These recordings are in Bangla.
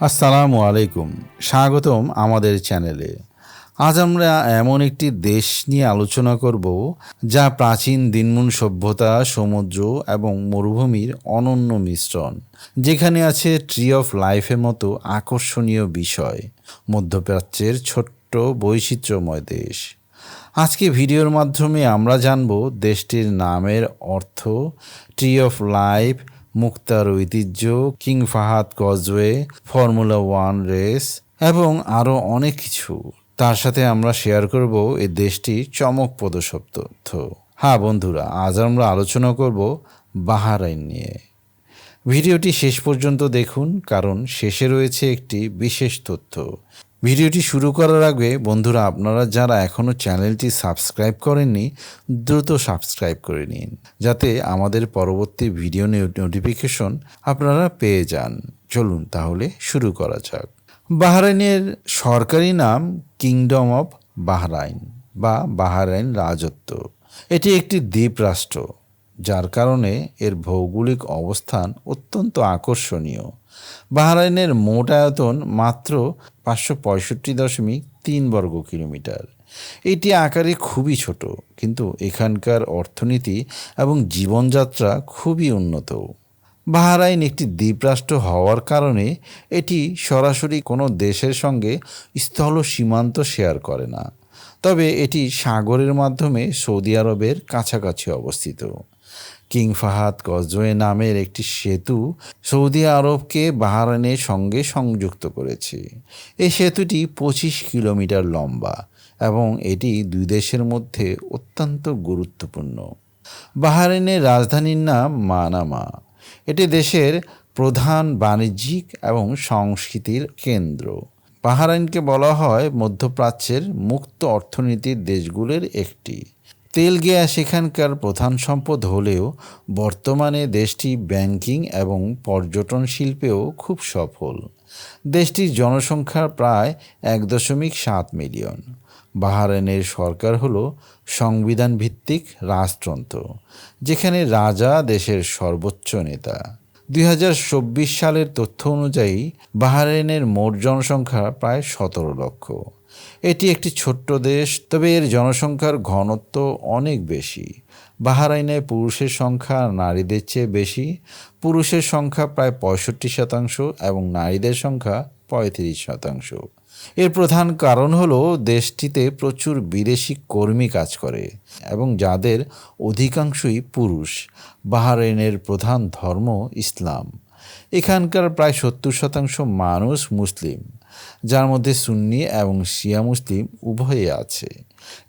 আসসালামু আলাইকুম। স্বাগতম আমাদের চ্যানেলে। আজ আমরা এমন একটি দেশ নিয়ে আলোচনা করব, যা প্রাচীন দিনমুন সভ্যতা, সমুদ্র এবং মরুভূমির অনন্য মিশ্রণ, যেখানে আছে ট্রি অফ লাইফের মতো আকর্ষণীয় বিষয়, মধ্যপ্রাচ্যের ছোট্ট বৈচিত্র্যময় দেশ। আজকে ভিডিওর মাধ্যমে আমরা জানব দেশটির নামের অর্থ ট্রি অফ লাইফ মুক্তার ঐতিহ্য, King Fahad Causeway formula one race এবং আরও অনেক কিছু। তার সাথে আমরা শেয়ার করব এই দেশটির চমকপ্রদ সব তথ্য। হ্যাঁ বন্ধুরা, আজ আমরা আলোচনা করব বাহারাইন নিয়ে। ভিডিওটি শেষ পর্যন্ত দেখুন, কারণ শেষে রয়েছে একটি বিশেষ তথ্য। ভিডিওটি শুরু করার আগে, বন্ধুরা, আপনারা যারা এখনও চ্যানেলটি সাবস্ক্রাইব করেননি, দ্রুত সাবস্ক্রাইব করে নিন, যাতে আমাদের পরবর্তী ভিডিও নোটিফিকেশন আপনারা পেয়ে যান। চলুন তাহলে শুরু করা যাক। বাহরাইনের সরকারি নাম কিংডম অফ বাহরাইন বা বাহরাইন রাজত্ব। এটি একটি দ্বীপ রাষ্ট্র যার কারণে এর ভৌগোলিক অবস্থান অত্যন্ত আকর্ষণীয়। বাহরাইনের মোট আয়তন মাত্র পাঁচশো পঁয়ষট্টি দশমিক তিন বর্গ কিলোমিটার। এটি আকারে খুবই ছোট, কিন্তু এখানকার অর্থনীতি এবং জীবনযাত্রা খুবই উন্নত। বাহরাইন একটি দ্বীপরাষ্ট্র হওয়ার কারণে এটি সরাসরি কোনো দেশের সঙ্গে স্থল সীমান্ত শেয়ার করে না। তবে এটি সাগরের মাধ্যমে সৌদি আরবের কাছাকাছি অবস্থিত। কিং ফাহাদ কজওয়ে নামের একটি সেতু সৌদি আরবকে বাহরাইনের সঙ্গে সংযুক্ত করেছে। এই সেতুটি পঁচিশ কিলোমিটার লম্বা এবং এটি দুই দেশের মধ্যে অত্যন্ত গুরুত্বপূর্ণ। বাহরাইনের রাজধানীর নাম মানামা। এটি দেশের প্রধান বাণিজ্যিক এবং সংস্কৃতির কেন্দ্র। বাহরাইনকে বলা হয় মধ্যপ্রাচ্যের মুক্ত অর্থনীতির দেশগুলির একটি। তেল গ্যাস এখানকার প্রধান সম্পদ হলেও বর্তমানে দেশটি ব্যাংকিং এবং পর্যটন শিল্পেও খুব সফল। দেশটির জনসংখ্যা প্রায় এক দশমিক সাত মিলিয়ন। বাহারাইনের সরকার হল সংবিধান ভিত্তিক রাজতন্ত্র যেখানে রাজা দেশের সর্বোচ্চ নেতা। দুই হাজার চব্বিশ সালের তথ্য অনুযায়ী বাহারাইনের মোট জনসংখ্যা প্রায় সতেরো লক্ষ। এটি একটি ছোট্ট দেশ, তবে এর জনসংখ্যার ঘনত্ব অনেক বেশি। বাহারাইনে পুরুষের সংখ্যা নারীদের চেয়ে বেশি। পুরুষের সংখ্যা প্রায় পঁয়ষট্টি শতাংশ এবং নারীদের সংখ্যা পঁয়ত্রিশ শতাংশ। এর প্রধান কারণ হলো, দেশটিতে প্রচুর বিদেশি কর্মী কাজ করে এবং যাদের অধিকাংশই পুরুষ। বাহারাইনের প্রধান ধর্ম ইসলাম। এখানকার প্রায় সত্তর শতাংশ মানুষ মুসলিম। যার মধ্যে সুন্নি এবং শিয়া মুসলিম উভয়ে আছে।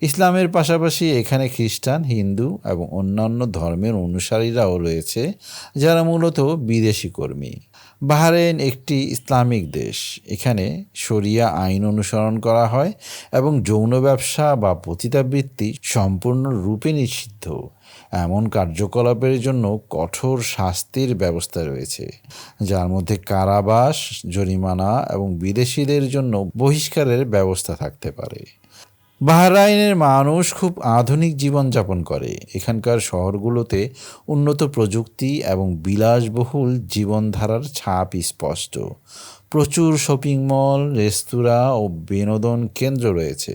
ইসলামের পাশাপাশি এখানে খ্রিস্টান, হিন্দু এবং অন্যান্য ধর্মের অনুসারীরাও রয়েছে, যারা মূলত বিদেশি কর্মী। বাহরেন একটি ইসলামিক দেশ। এখানে শরিয়া আইন অনুসরণ করা হয় এবং যৌন ব্যবসা বা পতিতাবৃত্তি সম্পূর্ণরূপে নিষিদ্ধ। এমন কার্যকলাপের জন্য কঠোর শাস্তির ব্যবস্থা রয়েছে, যার মধ্যে কারাবাস, জরিমানা এবং বিদেশিদের জন্য বহিষ্কারের ব্যবস্থা থাকতে পারে। বাহরাইনের মানুষ খুব আধুনিক জীবনযাপন করে। এখানকার শহরগুলোতে উন্নত প্রযুক্তি এবং বিলাসবহুল জীবনধারার ছাপ স্পষ্ট। প্রচুর শপিং মল, রেস্তোরাঁ ও বিনোদন কেন্দ্র রয়েছে,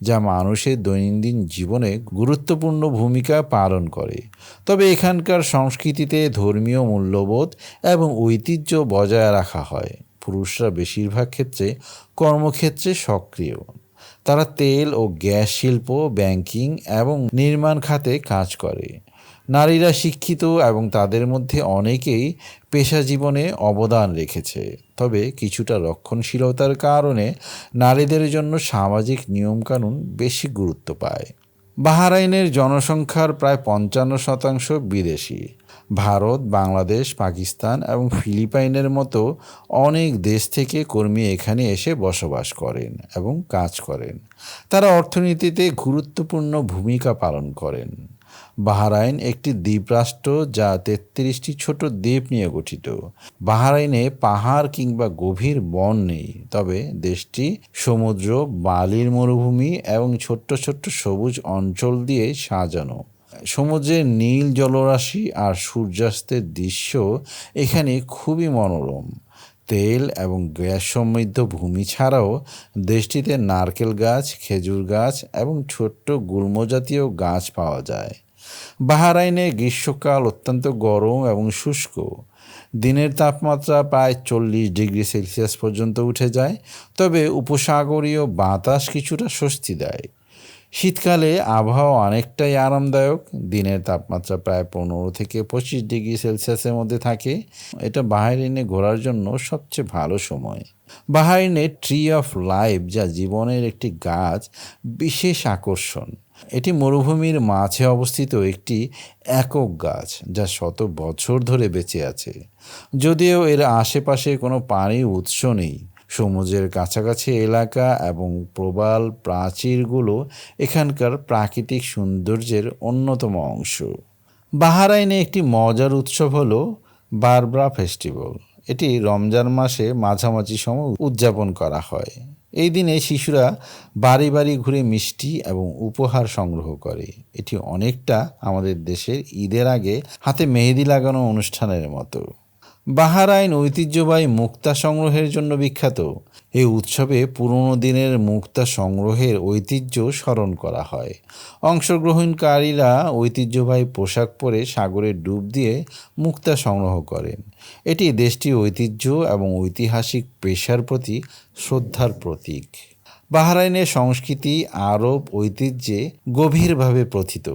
যা মানুষের দৈনন্দিন জীবনে গুরুত্বপূর্ণ ভূমিকা পালন করে। তবে এখানকার সংস্কৃতিতে ধর্মীয় মূল্যবোধ এবং ঐতিহ্য বজায় রাখা হয়। পুরুষরা বেশিরভাগ ক্ষেত্রে কর্মক্ষেত্রে সক্রিয়। তারা তেল ও গ্যাস শিল্প, ব্যাংকিং এবং নির্মাণ খাতে কাজ করে। নারীরা শিক্ষিত এবং তাদের মধ্যে অনেকেই পেশা জীবনে অবদান রেখেছে। তবে কিছুটা রক্ষণশীলতার কারণে নারীদের জন্য সামাজিক নিয়মকানুন বেশি গুরুত্ব পায়। বাহারাইনের জনসংখ্যার প্রায় পঞ্চান্ন শতাংশ বিদেশি। ভারত, বাংলাদেশ, পাকিস্তান এবং ফিলিপাইনের মতো অনেক দেশ থেকে কর্মী এখানে এসে বসবাস করেন এবং কাজ করেন। তারা অর্থনীতিতে গুরুত্বপূর্ণ ভূমিকা পালন করেন। বাহরাইন একটি দ্বীপরাষ্ট্র যা তেত্রিশটি ছোট দ্বীপ নিয়ে গঠিত। বাহরাইনে পাহাড় কিংবা গভীর বন নেই, তবে দেশটি সমুদ্র, বালির মরুভূমি এবং ছোট্ট ছোট্ট সবুজ অঞ্চল দিয়ে সাজানো। সমুদ্রের নীল জলরাশি আর সূর্যাস্তের দৃশ্য এখানে খুবই মনোরম। তেল এবং গ্যাস সমৃদ্ধ ভূমি ছাড়াও দেশটিতে নারকেল গাছ, খেজুর গাছ এবং ছোট্ট গুল্মজাতীয় গাছ পাওয়া যায়। বাহারাইনে গ্রীষ্মকাল অত্যন্ত গরম এবং শুষ্ক। দিনের তাপমাত্রা প্রায় চল্লিশ ডিগ্রি সেলসিয়াস পর্যন্ত উঠে যায়, তবে উপসাগরীয় বাতাস কিছুটা স্বস্তি দেয়। শীতকালে আবহাওয়া অনেকটাই আরামদায়ক। দিনের তাপমাত্রা প্রায় পনেরো থেকে পঁচিশ ডিগ্রি সেলসিয়াসের মধ্যে থাকে। এটা বাহারিনে ঘোরার জন্য সবচেয়ে ভালো সময়। বাহারিনে ট্রি অফ লাইফ যা জীবনের একটি গাছ, বিশেষ আকর্ষণ। এটি মরুভূমির মাঝে অবস্থিত একটি একক গাছ, যা শত বছর ধরে বেঁচে আছে। যদিও এর আশেপাশে কোনো পানির উৎস নেই। সমুদ্রের কাছাকাছি এলাকা এবং প্রবাল প্রাচীরগুলো এখানকার প্রাকৃতিক সৌন্দর্যের অন্যতম অংশ। বাহারাইনে একটি মজার উৎসব হলো বারব্রা ফেস্টিভ্যাল। এটি রমজান মাসে মাঝামাঝি সময় উদযাপন করা হয়। এই দিনে শিশুরা বাড়ি বাড়ি ঘুরে মিষ্টি এবং উপহার সংগ্রহ করে। এটি অনেকটা আমাদের দেশের ঈদের আগে হাতে মেহেদি লাগানো অনুষ্ঠানের মতো। বাহারাইন ঐতিহ্যবাহী মুক্তা সংগ্রহের জন্য বিখ্যাত। এই উৎসবে পুরনো দিনের মুক্তা সংগ্রহের ঐতিহ্য স্মরণ করা হয়। অংশগ্রহণকারীরা ঐতিহ্যবাহী পোশাক পরে সাগরে ডুব দিয়ে মুক্তা সংগ্রহ করেন। এটি দেশটির ঐতিহ্য এবং ঐতিহাসিক পেশার প্রতি শ্রদ্ধার প্রতীক। বাহরাইনের সংস্কৃতি আরব ঐতিহ্যে গভীরভাবে প্রথিত।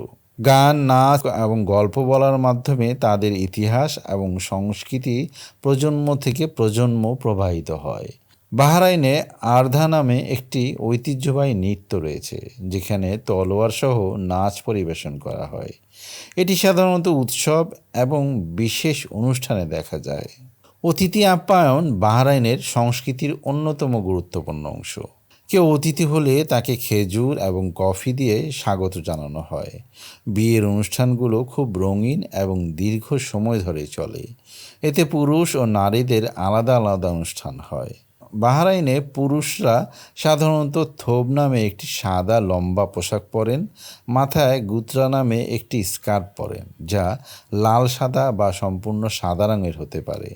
গান, নাচ এবং গল্প বলার মাধ্যমে তাদের ইতিহাস এবং সংস্কৃতি প্রজন্ম থেকে প্রজন্ম প্রবাহিত হয়। বাহরাইনে আর্ধা নামে একটি ঐতিহ্যবাহী নৃত্য রয়েছে, যেখানে তলোয়ার সহ নাচ পরিবেশন করা হয়। এটি সাধারণত উৎসব এবং বিশেষ অনুষ্ঠানে দেখা যায়। অতিথি আপ্যায়ন বাহরাইনের সংস্কৃতির অন্যতম গুরুত্বপূর্ণ অংশ। কেউ অতিথি হলে তাকে খেজুর এবং কফি দিয়ে স্বাগত জানানো হয়। বিয়ের অনুষ্ঠানগুলো খুব রঙিন এবং দীর্ঘ সময় ধরে চলে। এতে পুরুষ ও নারীদের আলাদা আলাদা অনুষ্ঠান হয়। বাহরাইনে পুরুষরা সাধারণত থোব নামে একটি সাদা লম্বা পোশাক পরেন, মাথায় গুত্রা নামে একটি স্কার্ফ পরেন, যা লাল সাদা বা সম্পূর্ণ সাদা রঙের হতে পারে।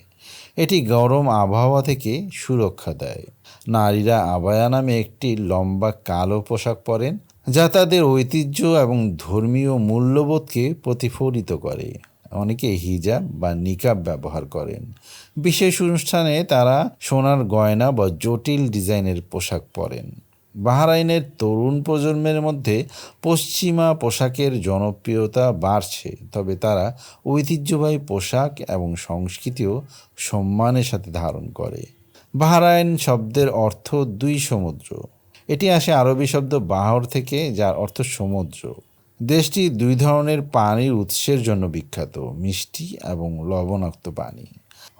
এটি গরম আবহাওয়া থেকে সুরক্ষা দেয়। নারীরা আবায়া নামে একটি লম্বা কালো পোশাক পরেন, যা তাদের ঐতিহ্য এবং ধর্মীয় মূল্যবোধকে প্রতিফলিত করে। অনেকে হিজাব বা নিকাব ব্যবহার করেন। বিশেষ অনুষ্ঠানে তারা সোনার গয়না বা জটিল ডিজাইনের পোশাক পরেন। বাহরাইনের তরুণ প্রজন্মের মধ্যে পশ্চিমা পোশাকের জনপ্রিয়তা বাড়ছে, তবে তারা ঐতিহ্যবাহী পোশাক এবং সংস্কৃতিও সম্মানের সাথে ধারণ করে। বাহরাইন শব্দের অর্থ দুই সমুদ্র। এটি আসে আরবি শব্দ বাহর থেকে, যার অর্থ সমুদ্র। দেশটি দুই ধরনের পানির উৎসের জন্য বিখ্যাত, মিষ্টি এবং লবণাক্ত পানি।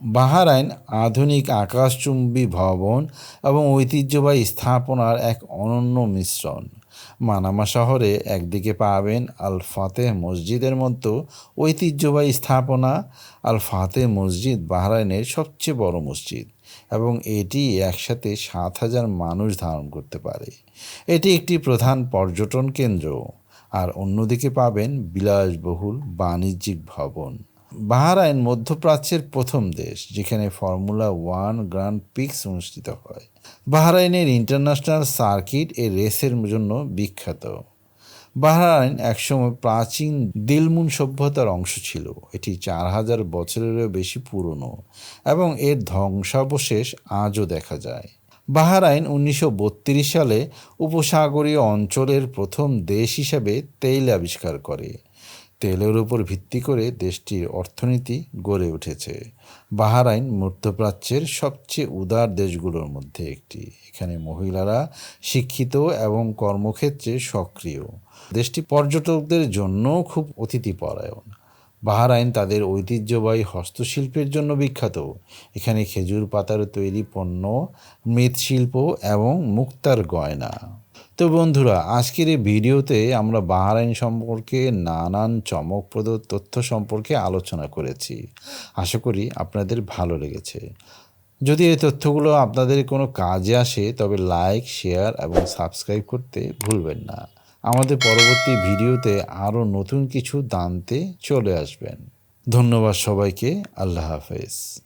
বাহারাইন আধুনিক আকাশচুম্বী ভবন এবং ঐতিহ্যবাহী স্থাপনার এক অনন্য মিশ্রণ। মানামা শহরে একদিকে পাবেন আল ফাতেহ মসজিদের মতো ঐতিহ্যবাহী স্থাপনা। আল ফাতেহ মসজিদ বাহরাইনের সবচেয়ে বড় মসজিদ। এবং এটি একসাথে সাত হাজার মানুষ ধারণ করতে পারে। এটি একটি প্রধান পর্যটন কেন্দ্র। আর অন্যদিকে পাবেন বিলাসবহুল বাণিজ্যিক ভবন। বাহারাইন মধ্যপ্রাচ্যের প্রথম দেশ, যেখানে ফর্মুলা ওয়ান গ্র্যান্ড পিক্স অনুষ্ঠিত হয়। বাহারাইনের ইন্টারন্যাশনাল সার্কিট এই রেসের জন্য বিখ্যাত। বাহরাইন একসময় প্রাচীন দিলমুন সভ্যতার অংশ ছিল। এটি চার হাজার বছরেরও বেশি পুরনো এবং এর ধ্বংসাবশেষ আজও দেখা যায়। বাহরাইন উনিশশো বত্রিশ সালে উপসাগরীয় অঞ্চলের প্রথম দেশ হিসাবে তেল আবিষ্কার করে। তেলের উপর ভিত্তি করে দেশটির অর্থনীতি গড়ে উঠেছে। বাহারাইন মধ্যপ্রাচ্যের সবচেয়ে উদার দেশগুলোর মধ্যে একটি। এখানে মহিলারা শিক্ষিত এবং কর্মক্ষেত্রে সক্রিয়। দেশটি পর্যটকদের জন্য খুব অতিথিপরায়ণ। বাহারাইন তাদের ঐতিহ্যবাহী হস্তশিল্পের জন্য বিখ্যাত। এখানে খেজুর পাতার তৈরি পণ্য, মৃৎশিল্প এবং মুক্তার গয়না। তো বন্ধুরা, আজকের এই ভিডিওতে আমরা বাহারাইন সম্পর্কে নানান চমকপ্রদ তথ্য সম্পর্কে আলোচনা করেছি। আশা করি আপনাদের ভালো লেগেছে। যদি এই তথ্যগুলো আপনাদের কোনো কাজে আসে, তবে লাইক, শেয়ার এবং সাবস্ক্রাইব করতে ভুলবেন না। আমাদের পরবর্তী ভিডিওতে আরও নতুন কিছু জানতে চলে আসবেন। ধন্যবাদ সবাইকে। আল্লাহ হাফেজ।